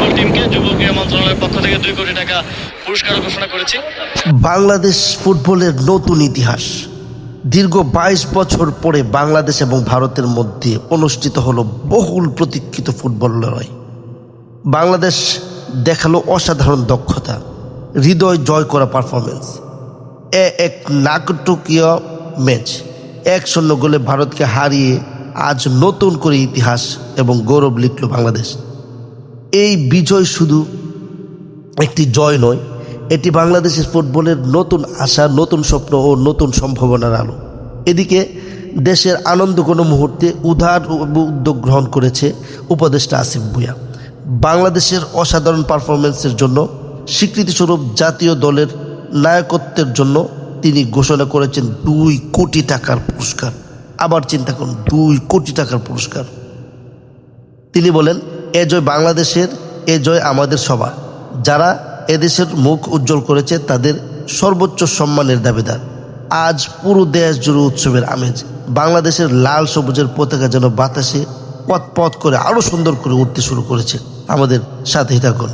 Football টিমকে যুব ক্রীড়া মন্ত্রণালয়ের পক্ষ থেকে দুই কোটি টাকা পুরস্কার ঘোষণা করেছি। বাংলাদেশ ফুটবলের নতুন ইতিহাস। দীর্ঘ বাইশ বছর পরে বাংলাদেশ এবং ভারতের মধ্যে অনুষ্ঠিত হলো বহুল প্রতীক্ষিত ফুটবল লড়াই। বাংলাদেশ দেখাল অসাধারণ দক্ষতা, হৃদয় জয় করা পারফরমেন্স এ এক নাটকীয় ম্যাচ এক শূন্য গোলে ভারতকে হারিয়ে আজ নতুন করে ইতিহাস এবং গৌরব লিখল বাংলাদেশ। এই বিজয় শুধু একটি জয় নয়, এটি বাংলাদেশের ফুটবলের নতুন আশা, নতুন স্বপ্ন ও নতুন সম্ভাবনার আলো। এদিকে দেশের আনন্দ কোনো মুহূর্তে উদার উদ্যোগ গ্রহণ করেছে উপদেষ্টা আসিফ ভুয়া বাংলাদেশের অসাধারণ পারফরমেন্সের জন্য স্বীকৃতিস্বরূপ জাতীয় দলের নায়কত্বের জন্য তিনি ঘোষণা করেছেন দুই কোটি টাকার পুরস্কার। আবার চিন্তা করুন, দুই কোটি টাকার পুরস্কার। তিনি বলেন এ জয় বাংলাদেশের, এ জয় আমাদের সবার। যারা এদেশের মুখ উজ্জ্বল করেছে, তাদের সর্বোচ্চ সম্মানের দাবিদার। আজ পুরো দেশ জুড়ে উৎসবের আমেজ। বাংলাদেশের লাল সবুজের পতাকা যেন বাতাসে পথ পথ করে আরও সুন্দর করে উঠতে শুরু করেছে আমাদের সাথে থাকুন।